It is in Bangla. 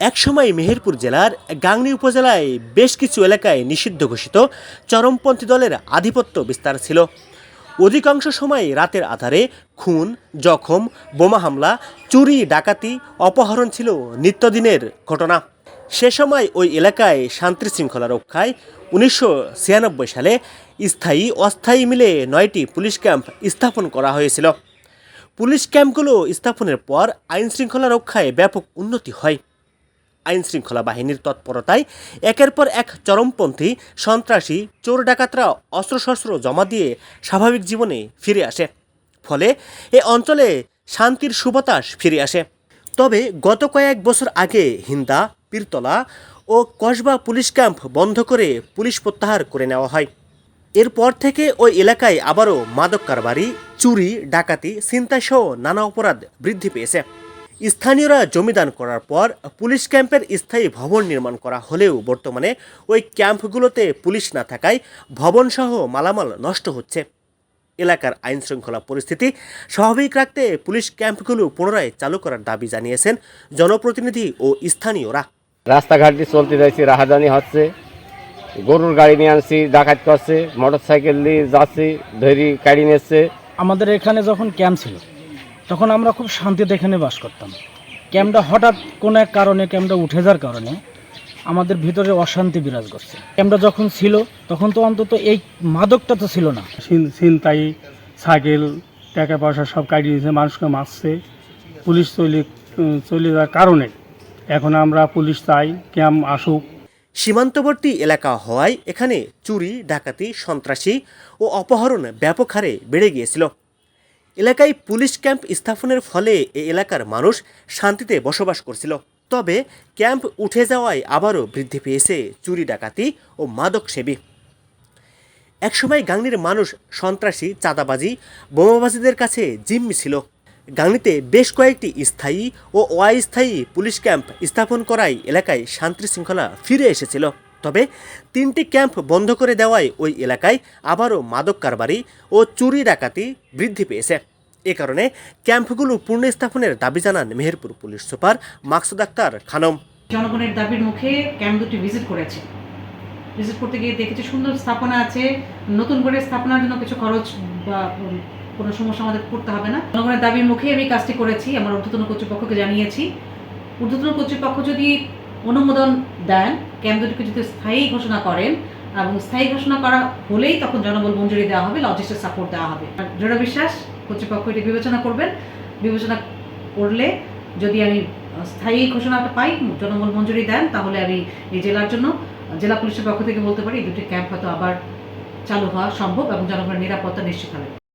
একসময় মেহেরপুর জেলার গাংনী উপজেলায় বেশ কিছু এলাকায় নিষিদ্ধ ঘোষিত চরমপন্থী দলের আধিপত্য বিস্তার ছিল। অধিকাংশ সময় রাতের আধারে খুন, জখম, বোমা হামলা, চুরি, ডাকাতি, অপহরণ ছিল নিত্যদিনের ঘটনা। সে সময় ওই এলাকায় শান্তি শৃঙ্খলা রক্ষায় উনিশশো ছিয়ানব্বই সালে স্থায়ী অস্থায়ী মিলে নয়টি পুলিশ ক্যাম্প স্থাপন করা হয়েছিল। পুলিশ ক্যাম্পগুলো স্থাপনের পর আইন শৃঙ্খলা রক্ষায় ব্যাপক উন্নতি হয়। আইন শৃঙ্খলা বাহিনীর তৎপরতায় একের পর এক চরমপন্থী সন্ত্রাসী চোর ডাকাতরা অস্ত্রশস্ত্র জমা দিয়ে স্বাভাবিক জীবনে ফিরে আসে। ফলে এ অঞ্চলে শান্তির সুবাতাস ফিরে আসে। তবে গত কয়েক বছর আগে হিন্দা, পীরতলা ও কসবা পুলিশ ক্যাম্প বন্ধ করে পুলিশ প্রত্যাহার করে নেওয়া হয়। এরপর থেকে ওই এলাকায় আবারও মাদক কারবারি, চুরি, ডাকাতি ছিনতাইসহ নানা অপরাধ বৃদ্ধি পেয়েছে। স্থানীয়রা জমিদান করার পর পুলিশ ক্যাম্পের স্থায়ী ভবন নির্মাণ করা হলেও বর্তমানে ওই ক্যাম্পগুলোতে পুলিশ না থাকায় ভবনসহ মালামাল নষ্ট হচ্ছে। এলাকার আইন শৃঙ্খলা পরিস্থিতি স্বাভাবিক রাখতে পুলিশ ক্যাম্পগুলো পুনরায় চালু করার দাবি জানিয়েছেন জনপ্রতিনিধি ও স্থানীয়রা। রাস্তাঘাট দিয়ে চলতে যাচ্ছি রাহাজানি হচ্ছে। গরুর গাড়ি নিয়ে আনছি ডাকাত করছে মোটর সাইকেল দিয়ে যাচ্ছি ধরি গাড়ি নিচ্ছে আমাদের এখানে যখন ক্যাম্প ছিল তখন আমরা খুব শান্তিতে এখানে বাস করতাম। ক্যাম্পটা হঠাৎ কোনো এক কারণে ক্যাম্পটা উঠে যাওয়ার কারণে আমাদের ভিতরে অশান্তি বিরাজ করছে। ক্যাম্পটা যখন ছিল তখন তো অন্তত এই মাদকটা তো ছিল না। ছিন- ছিনতাই সাইকেল টাকা পয়সা সব কাটিয়ে দিয়েছে মানুষকে মারছে। পুলিশ চলে চলে যাওয়ার কারণে এখন আমরা পুলিশ চাই ক্যাম্প আসুক। সীমান্তবর্তী এলাকা হওয়ায় এখানে চুরি ডাকাতি সন্ত্রাসী ও অপহরণ ব্যাপক হারে বেড়ে গিয়েছিল। এলাকায় পুলিশ ক্যাম্প স্থাপনের ফলে এ এলাকার মানুষ শান্তিতে বসবাস করছিল। তবে ক্যাম্প উঠে যাওয়ায় আবারও বৃদ্ধি পেয়েছে চুরি, ডাকাতি ও মাদক সেবী একসময় গাংনির মানুষ সন্ত্রাসী, চাঁদাবাজি, বোমাবাজিদের কাছে জিম্মি ছিল। গাংনীতে বেশ কয়েকটি স্থায়ী ও অস্থায়ী পুলিশ ক্যাম্প স্থাপন করায় এলাকায় শান্তি শৃঙ্খলা ফিরে এসেছিল। তবে তিনটি ক্যাম্প বন্ধ করে দেওয়ায় ওই এলাকায় আবারও মাদক কারবারি ও চুরি ডাকাতি বৃদ্ধি পেয়েছে। এ কারণে ক্যাম্পগুলো পুনঃস্থাপনের দাবি জানান মেহেরপুর পুলিশ সুপার মাকসুদ আক্তার খানম। জনগণের দাবির মুখে ক্যাম্প দুটি ভিজিট করেছে। ভিজিট করতে গিয়ে দেখেছি সুন্দর স্থাপনা আছে। নতুন করে স্থাপনার জন্য কিছু খরচ বা কোনো সমস্যা আমাদের করতে হবে না। জনগণের দাবির মুখে আমি কাজটি করেছি। আমার ঊর্ধ্বতন কর্তৃপক্ষকে জানিয়েছি। ঊর্ধ্বতন কর্তৃপক্ষ যদি অনুমোদন দেন। ক্যাম্প দুটিকে যদি স্থায়ী ঘোষণা করেন, এবং স্থায়ী ঘোষণা করা হলেই তখন জনবল মঞ্জুরি দেওয়া হবে লজিস্টিক সাপোর্ট দেওয়া হবে। দৃঢ় বিশ্বাস, কর্তৃপক্ষ এটি বিবেচনা করবেন। বিবেচনা করলে যদি আমি স্থায়ী ঘোষণাটা পাই, জনবল মঞ্জুরি দেন, তাহলে আমি এই জেলার জন্য, জেলা পুলিশের পক্ষ থেকে বলতে পারি, এই দুটি ক্যাম্প হয়তো আবার চালু হওয়া সম্ভব এবং জনগণের নিরাপত্তা নিশ্চিত হবে।